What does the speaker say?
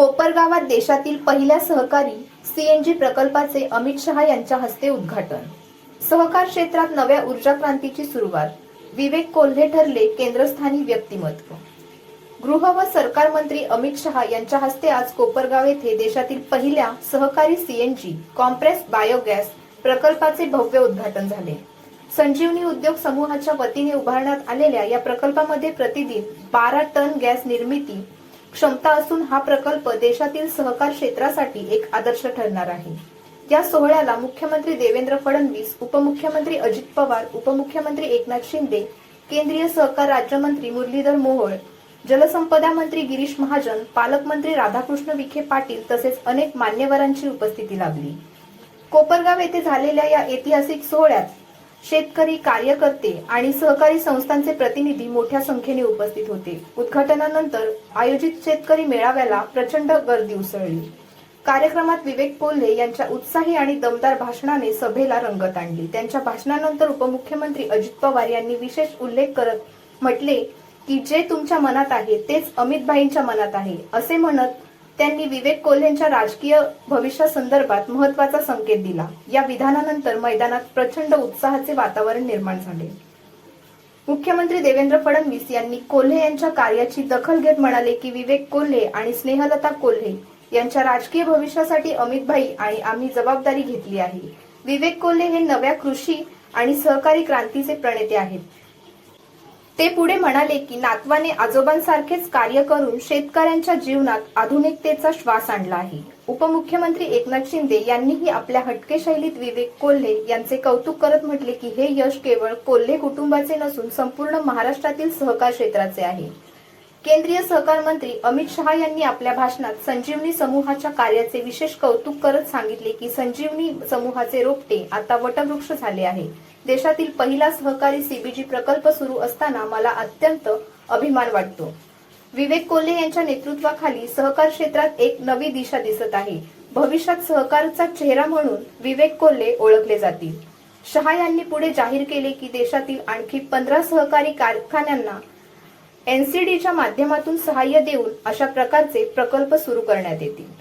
कोपरगावात देशातील पहिल्या सहकारी सीएनजी प्रकल्पाचे अमित शहा यांच्या हस्ते उद्घाटन. सहकार क्षेत्रात नव्या ऊर्जा क्रांतीची सुरुवात. विवेक कोल्हे ठरले केंद्रस्थानी व्यक्तिमत्व. गृह व सरकार मंत्री अमित शहा यांच्या हस्ते आज कोपरगाव येथे देशातील पहिल्या सहकारी सीएनजी कॉम्प्रेस बायोगॅस प्रकल्पाचे भव्य उद्घाटन झाले. संजीवनी उद्योग समूहाच्या वतीने उभारण्यात आलेल्या या प्रकल्पामध्ये प्रतिदिन बारा टन गॅस निर्मिती क्षमता असून हा प्रकल्प देशातील सहकार क्षेत्रासाठी एक आदर्श ठरणार आहे. या सोहळ्याला मुख्यमंत्री देवेंद्र फडणवीस उपमुख्यमंत्री अजित पवार उपमुख्यमंत्री एकनाथ शिंदे केंद्रीय सहकार राज्यमंत्री मुरलीधर मोहोळ जलसंपदा मंत्री गिरीश महाजन पालकमंत्री राधाकृष्ण विखे पाटील तसेच अनेक मान्यवरांची उपस्थिती लाभली. कोपरगाव येथे झालेल्या या ऐतिहासिक सोहळ्यात शेतकरी कार्यकर्ते आणि सहकारी संस्थांचे प्रतिनिधी मोठ्या संख्येने उपस्थित होते. उद्घाटनानंतर आयोजित शेतकरी मेळाव्याला प्रचंड गर्दी उसळली. कार्यक्रमात विवेक कोल्हे यांच्या उत्साही आणि दमदार भाषणाने सभेला रंगत आणली. त्यांच्या भाषणानंतर उपमुख्यमंत्री अजित पवार यांनी विशेष उल्लेख करत म्हटले की जे तुमच्या मनात आहे तेच अमितभाईंच्या मनात आहे असे म्हणत त्यांनी विवेक कोल्हेंच्या राजकीय भविष्यासंदर्भात महत्त्वाचा संकेत दिला. या विधानानंतर मैदानात प्रचंड उत्साहाचे वातावरण निर्माण झाले. मुख्यमंत्री देवेंद्र फडणवीस यांनी कोल्हे यांच्या कार्याची दखल घेत म्हणाले की विवेक कोल्हे आणि स्नेहलता कोल्हे यांच्या राजकीय भविष्यासाठी अमित भाई आणि आम्ही जबाबदारी घेतली आहे. विवेक कोल्हे हे नव्या कृषी आणि सहकारी क्रांतीचे प्रणेते आहेत. ते पुढे म्हणाले की नातवाने आजोबांसारखेच कार्य करून शेतकऱ्यांच्या जीवनात आधुनिकतेचा श्वास आणला आहे. उपमुख्यमंत्री एकनाथ शिंदे यांनीही आपल्या हटके शैलीत विवेक कोल्हे यांचे कौतुक करत म्हटले की हे यश केवळ कोल्हे कुटुंबाचे नसून संपूर्ण महाराष्ट्रातील सहकार क्षेत्राचे आहे. केंद्रीय सहकार मंत्री अमित शहा यांनी आपल्या भाषणात संजीवनी समूहाच्या कार्याचे विशेष कौतुक करत सांगितले की संजीवनी समूहाचे रोपटे आता वटवृक्ष झाले आहे. देशातील पहिला सहकारी सीबीजी प्रकल्प सुरू असताना मला अत्यंत अभिमान वाटतो. विवेक कोल्हे यांच्या नेतृत्वाखाली सहकार क्षेत्रात एक नवी दिशा दिसत आहे. भविष्यात सहकारचा चेहरा म्हणून विवेक कोल्हे ओळखले जातील. शहा यांनी पुढे जाहीर केले की देशातील आणखी पंधरा सहकारी कारखान्यांना एनसीडीच्या माध्यमातून सहाय्य देऊन अशा प्रकारचे प्रकल्प सुरू करण्यात येतील.